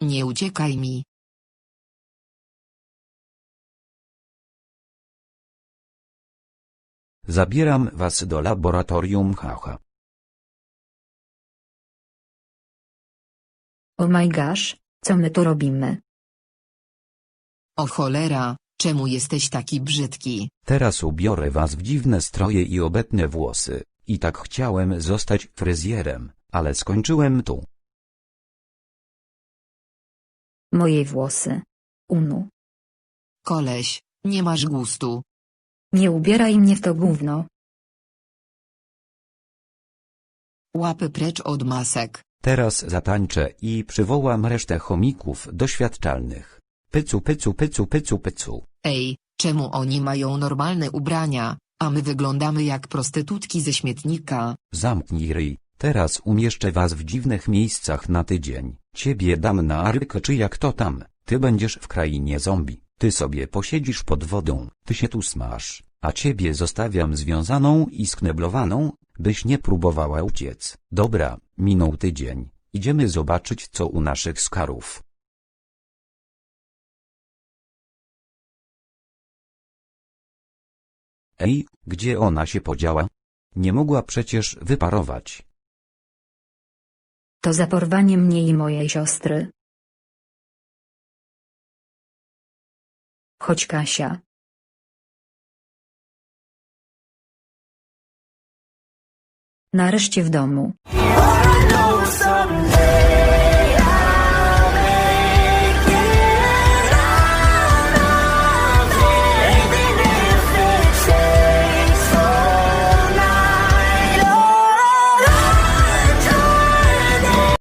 Nie uciekaj mi. Zabieram was do laboratorium haha. Oh my gosh, co my tu robimy? O cholera, czemu jesteś taki brzydki? Teraz ubiorę was w dziwne stroje i obetnę włosy. I tak chciałem zostać fryzjerem, ale skończyłem tu. Moje włosy. Unu. Koleś, nie masz gustu. Nie ubieraj mnie w to gówno. Łapy precz od masek. Teraz zatańczę i przywołam resztę chomików doświadczalnych. Pycu pycu pycu pycu pycu. Ej, czemu oni mają normalne ubrania, a my wyglądamy jak prostytutki ze śmietnika? Zamknij ryj. Teraz umieszczę was w dziwnych miejscach na tydzień. Ciebie dam na arkę czy jak to tam. Ty będziesz w krainie zombie. Ty sobie posiedzisz pod wodą. Ty się tu smasz. A ciebie zostawiam związaną i skneblowaną, byś nie próbowała uciec. Dobra, minął tydzień. Idziemy zobaczyć co u naszych skarów. Ej, gdzie ona się podziała? Nie mogła przecież wyparować. To za porwanie mnie i mojej siostry. Chodź Kasia. Nareszcie w domu.